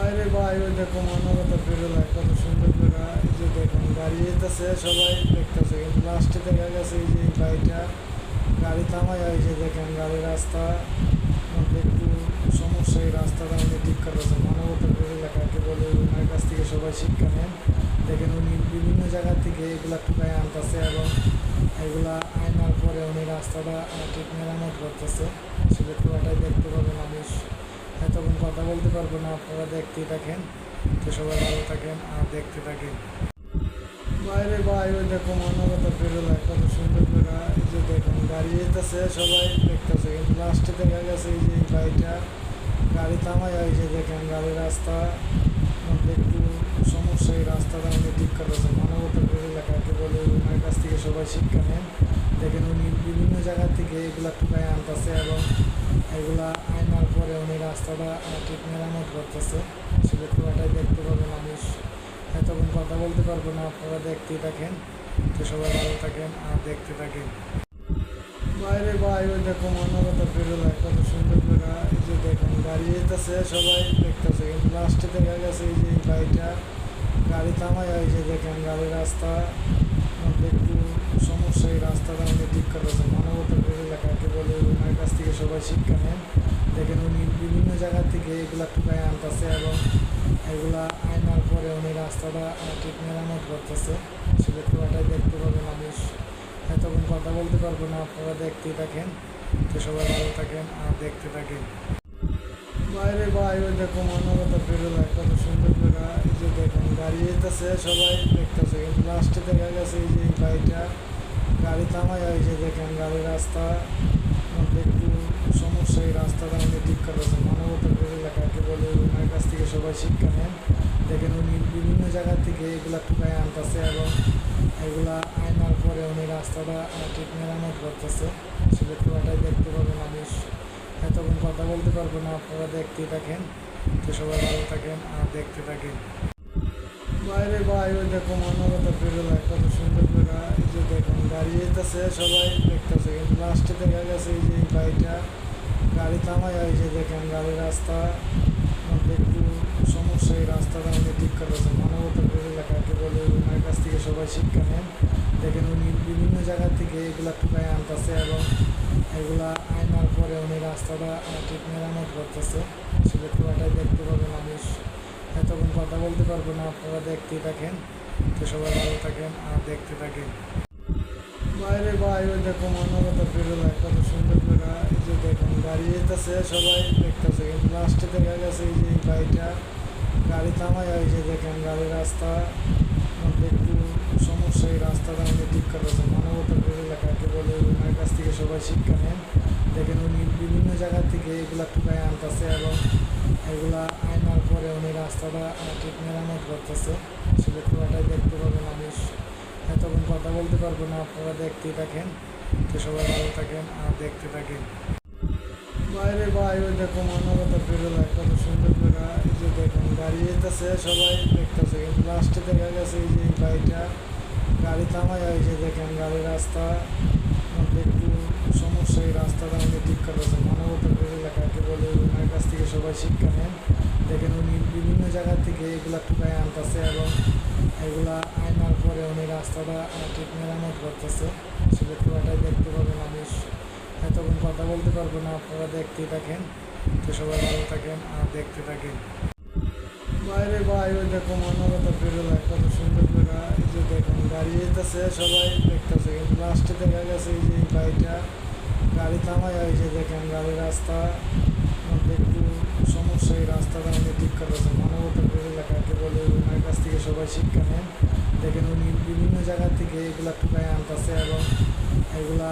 বাইরে ভাই, ওই দেখো মানবতা বেরোলা কত সুন্দর করে। এই যে দেখুন, গাড়ি যেতেছে সবাই দেখতেছে, কিন্তু লাস্টে দেখা গেছে এই যে গাড়িটা গাড়ি থামাই এই যে দেখেন গাড়ির রাস্তা। একটু সমস্যা, এই রাস্তাটা উনি ঠিক করেছে মানবতা বেরোলা কাকে বলে ওনার কাছ থেকে সবাই শিক্ষা নেন। দেখেন উনি বিভিন্ন জায়গা থেকে এগুলা টুকায় আনতেছে এবং এগুলা আনার পরে উনি রাস্তাটা ঠিক মেরামত করতেছে। আসলে পুরোটাই দেখতে পাবেন, আমি এতক্ষণ কথা বলতে পারব না, আপনারা দেখতেই থাকেন। তো সবাই ভালো থাকেন আর দেখতে থাকেন। বাইরে ওই দেখো মানবতা বেরোলা কত সুন্দর করে এই যে দেখুন, গাড়ি যেতেছে, সবাই দেখতেছে। কিন্তু লাস্টে দেখা গেছে এই যে গাড়িটা গাড়ি থামাই এই যে দেখেন গাড়ির রাস্তা। মধ্যে একটু সমস্যা, এই রাস্তাটা উনি ঠিক করেছে মানবতা বেরোলা কাকে বলে ওনার কাছ থেকে সবাই শিক্ষা নেন। দেখেন উনি বিভিন্ন জায়গা থেকে এগুলা টুকায় আনতেছে এবং এগুলা আনার পরে উনি রাস্তাটা ঠিক মেরামত করতেছে। আসলে পুরোটাই দেখতে পাবেন আমি এতক্ষণ কথা বলতে পারব না, আপনারা দেখতেই থাকেন। তো সবাই ভালো থাকেন আর দেখতে থাকেন। বাইরে ভাই, ওই দেখো মানবতা বেরোলা কত সুন্দর করে এই যে দেখুন, গাড়ি যেতেছে, সবাই দেখতেছে। কিন্তু লাস্টে দেখা গেছে এই যে গাড়িটা গাড়ি থামাই এই যে দেখেন গাড়ির রাস্তা। একটু সমস্যা, এই রাস্তাটা অনেক ঠিক করেছে মানবতা বেরোলা কাকে বলে কাছ থেকে সবাই শিক্ষা নেন। দেখেন উনি বিভিন্ন জায়গা থেকে এগুলা টুকায় আনতেছে এবং এগুলা আনার পরে উনি রাস্তাটা ঠিক মেরামত করতেছে। আসলে পুরোটাই দেখতে পাবেন আমি এতক্ষণ কথা বলতে পারব না, আপনারা দেখতেই থাকেন। তো সবাই ভালো থাকেন আর দেখতে থাকেন। বাইরে ভাই, ওই দেখো মানবতা বেরোলা কত সুন্দর করে এই যে দেখুন, গাড়ি যেতেছে, সবাই দেখতেছে। কিন্তু লাস্টে দেখা গেছে এই যে গাড়িটা গাড়ি থামাই যে দেখেন গাড়ির রাস্তা। একটু সমস্যা এই রাস্তাটা উনি ঠিক করেছে মানবতা বেরোলা কাকে বলে ওনার কাছ থেকে সবাই শিক্ষা নেন দেখেন উনি বিভিন্ন জায়গা থেকে এগুলা টুকায় আনতেছে এবং এগুলা আনার পরে উনি রাস্তাটা ঠিক মেরামত করতেছে। আসলে পুরোটাই দেখতে পাবেন আমি। এতক্ষণ কথা বলতে পারব না, আপনারা দেখতেই থাকেন। তো সবাই ভালো থাকেন আর দেখতে থাকেন। বাইরে ভাই ওই দেখো মানবতা বেরোলা কত সুন্দর করে এই যে দেখুন গাড়ি যেতেছে সবাই দেখতেছে কিন্তু লাস্টে দেখা গেছে যে এই গাড়ি থামাই এই যে দেখেন গাড়ির রাস্তা মধ্যে একটু সমস্যা এই রাস্তাটা উনি ঠিক করেছে মানবতা বেরোলা কাকে বলে, ওনার কাছ থেকে সবাই শিক্ষা নেন। দেখেন উনি বিভিন্ন জায়গা থেকে এগুলা টুকায় আনতেছে এবং এগুলা আনার পরে উনি রাস্তাটা ঠিক মেরামত করতেছে। আসলে পুরোটাই দেখতে পাবেন আমি এতক্ষণ কথা বলতে পারব না, আপনারা দেখতেই থাকেন। তো সবাই ভালো থাকেন আর দেখতে থাকেন। বাইরে ওই দেখো মানবতা বেরোলা কত সুন্দর করে। এই যে দেখুন, গাড়ি যেতেছে, সবাই দেখতেছে, কিন্তু লাস্টে দেখা গেছে এই যে গাড়িটা গাড়ি থামাই এই যে দেখেন গাড়ির রাস্তা। একটু সমস্যা, এই রাস্তাটা উনি ঠিক করেছে মানবতা বেরোলা কাকে বলে ওনার কাছ থেকে সবাই শিক্ষা নেন দেখেন উনি বিভিন্ন জায়গা থেকে এগুলা টুকায় আনতেছে এবং এগুলা আনার পরে উনি রাস্তাটা ঠিক মেরামত করতেছে। আসলে পুরোটাই দেখতে পাবেন আমি এতক্ষণ কথা বলতে পারব না, আপনারা দেখতেই থাকেন। তো সবাই ভালো থাকেন আর দেখতে থাকেন। বাইরে ভাই, ওই দেখো মানবতা বেরোলা কত সুন্দর করে এই যে দেখুন, গাড়ি যেতেছে, সবাই দেখতেছে, কিন্তু লাস্টে দেখা গেছে এই যে গাড়িটা গাড়ি থামাই এই যে দেখেন গাড়ির রাস্তা। একটু সমস্যা, এই রাস্তাটা উনি ঠিক করেছে মানবতা বেরোলা কাকে বলে ওনার কাছ থেকে সবাই শিক্ষা নেন। দেখেন উনি বিভিন্ন জায়গা থেকে এগুলা টুকায় আনতেছে এবং এগুলা আনার পরে উনি রাস্তাটা ঠিক মেরামত করতেছে। আসলে পুরোটাই দেখতে পাবেন আমি এতক্ষণ কথা বলতে পারব না, আপনারা দেখতেই থাকেন। তো সবাই ভালো থাকেন আর দেখতে থাকেন। বাইরে ভাই ওই দেখো মানবতা বেরোলা কত সুন্দর করে এই যে দেখুন, গাড়ি যেতেছে সবাই দেখতেছে। কিন্তু লাস্টে দেখা গেছে এই যে গাড়িটা গাড়ি থামাই এই যে দেখেন গাড়ির রাস্তা। একটু সমস্যা এই রাস্তাটা অনেক ঠিক করেছে মানবতার কাকে বলে ওনার কাছ থেকে সবাই শিক্ষা নেন। দেখেন উনি বিভিন্ন জায়গা থেকে এগুলা টুকায় আনতেছে এবং এগুলা